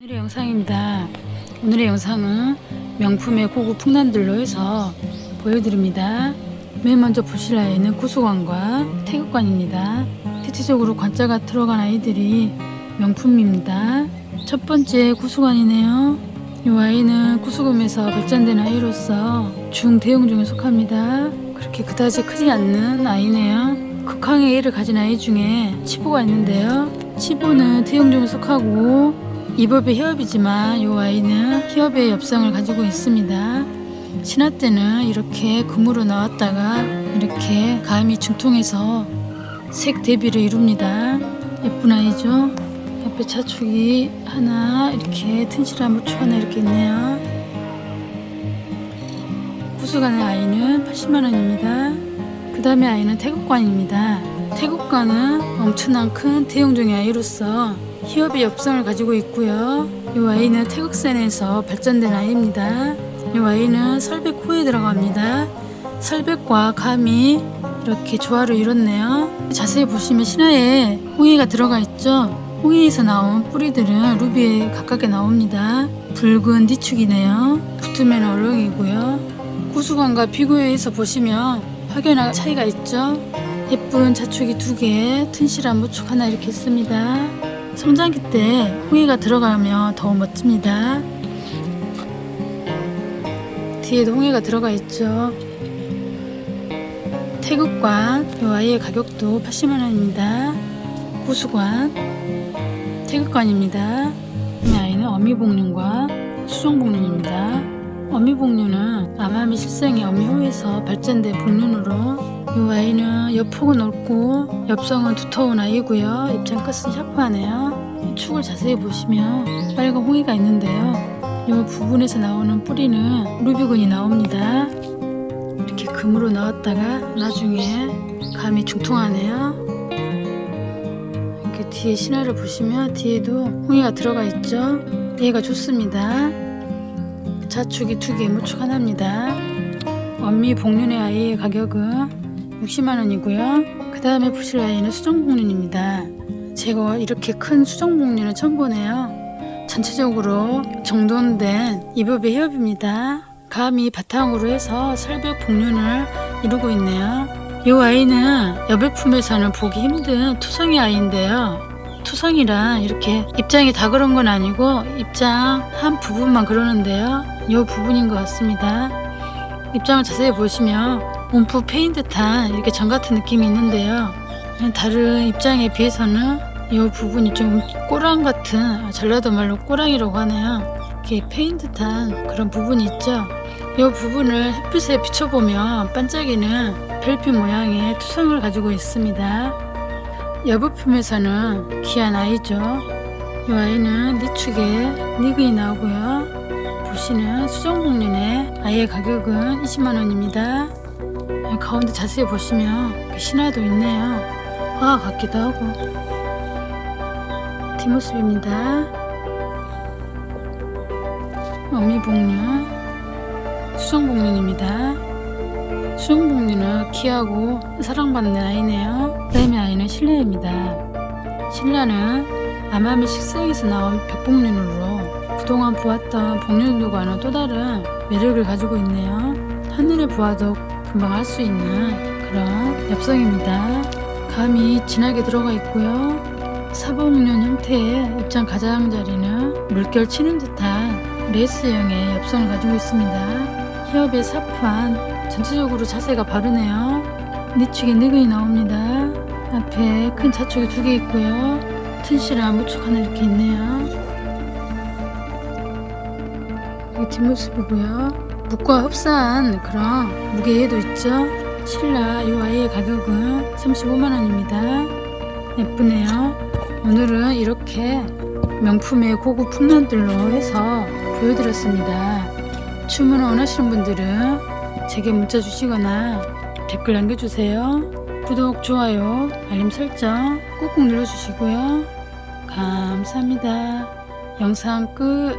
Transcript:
오늘의 영상입니다. 오늘의 영상은 명품의 고급 풍란들로 해서 보여드립니다. 맨 먼저 보실 아이는 구수관과 태극관입니다. 대체적으로 관자가 들어간 아이들이 명품입니다. 첫 번째 구수관이네요. 이 아이는 구수금에서 발전된 아이로서 중대형종에 속합니다. 그렇게 그다지 크지 않는 아이네요. 극항의 A를 가진 아이 중에 치보가 있는데요. 치보는 태형종에 속하고 이법의 협이지만 이 아이는 협의 엽성을 가지고 있습니다. 신화 때는 이렇게 금으로 나왔다가 이렇게 감이 중통해서 색 대비를 이룹니다. 예쁜 아이죠? 옆에 차축이 하나 이렇게 튼실한 무축 하나 이렇게 있네요. 구수간의 아이는 80만원입니다. 그 다음에 아이는 태국관입니다. 태국관은 엄청난 큰 대형종의 아이로서 히업의 엽성을 가지고 있고요. 이 아이는 태극산에서 발전된 아이입니다. 이 아이는 설백 호에 들어갑니다. 설백과 감이 이렇게 조화를 이뤘네요. 자세히 보시면 신화에 홍이가 들어가 있죠. 홍이에서 나온 뿌리들은 루비에 가깝게 나옵니다. 붉은 니축이네요. 붙으면 어령이고요. 구수관과 비교해서 보시면 확연한 차이가 있죠. 예쁜 자축이 두 개, 튼실한 무축 하나 이렇게 있습니다. 성장기 때 홍이가 들어가면 더 멋집니다. 뒤에도 홍이가 들어가 있죠. 태극관, 이 아이의 가격도 80만원입니다. 구수관, 태극관입니다. 이 아이는 어미복륜과 수종복륜입니다. 어미복륜은 암암이 실생의 어미호에서 발전된 복륜으로 이 아이는 옆폭은 넓고 엽성은 두터운 아이고요. 입장 끝은 샤프하네요. 축을 자세히 보시면 빨간 홍이가 있는데요. 이 부분에서 나오는 뿌리는 루비군이 나옵니다. 이렇게 금으로 나왔다가 나중에 감이 중통하네요. 이렇게 뒤에 신화를 보시면 뒤에도 홍이가 들어가 있죠. 얘가 좋습니다. 자축이 두 개, 무축 하나입니다. 언미 복륜의 아이의 가격은 60만원이고요. 그 다음에 보실 아이는 수정복륜입니다. 제가 이렇게 큰 수정복륜은 처음 보네요. 전체적으로 정돈된 이법의 협입니다. 감이 바탕으로 해서 설백 복륜을 이루고 있네요. 이 아이는 여배품에서는 보기 힘든 투성이 아이인데요. 투성이라 이렇게 입장이 다 그런 건 아니고 입장 한 부분만 그러는데요. 이 부분인 것 같습니다. 입장을 자세히 보시면 움푹 패인 듯한 이렇게 정 같은 느낌이 있는데요. 다른 입장에 비해서는 이 부분이 좀 꼬랑 같은 전라도 말로 꼬랑이라고 하네요. 이렇게 패인 듯한 그런 부분이 있죠. 이 부분을 햇빛에 비춰보면 반짝이는 별빛 모양의 투성을 가지고 있습니다. 여부품에서는 귀한 아이죠. 이 아이는 니축에 니근이 나오고요. 보시는 수정복륜의 아이의 가격은 20만원입니다. 가운데 자세히 보시면 신화도 있네요. 화가 같기도 하고. 뒷모습입니다. 어미복륜, 수정복륜입니다. 수정복륜은 귀하고 사랑받는 아이네요. 그 다음에 아이는 신라입니다. 신라는 암암이 식생에서 나온 벽복륜으로 그동안 보았던 복륜들과는 또 다른 매력을 가지고 있네요. 하늘에 보아도 금방 알수 있는 그런 엽성입니다. 감이 진하게 들어가 있고요. 사복륜 형태의 입장 가장자리는 물결 치는 듯한 레이스형의 엽성을 가지고 있습니다. 히업의 사판 전체적으로 자세가 바르네요. 니축에 니근이 나옵니다. 앞에 큰 자축이 두 개 있고요. 튼실한 무축 하나 이렇게 있네요. 뒷모습이고요. 묵과 흡사한 그런 무게에도 있죠. 신라 이 아이의 가격은 35만원입니다. 예쁘네요. 오늘은 이렇게 명품의 고급 풍란들로 해서 보여드렸습니다. 주문을 원하시는 분들은 제게 문자 주시거나 댓글 남겨주세요. 구독, 좋아요, 알림 설정 꾹꾹 눌러주시고요. 감사합니다. 영상 끝.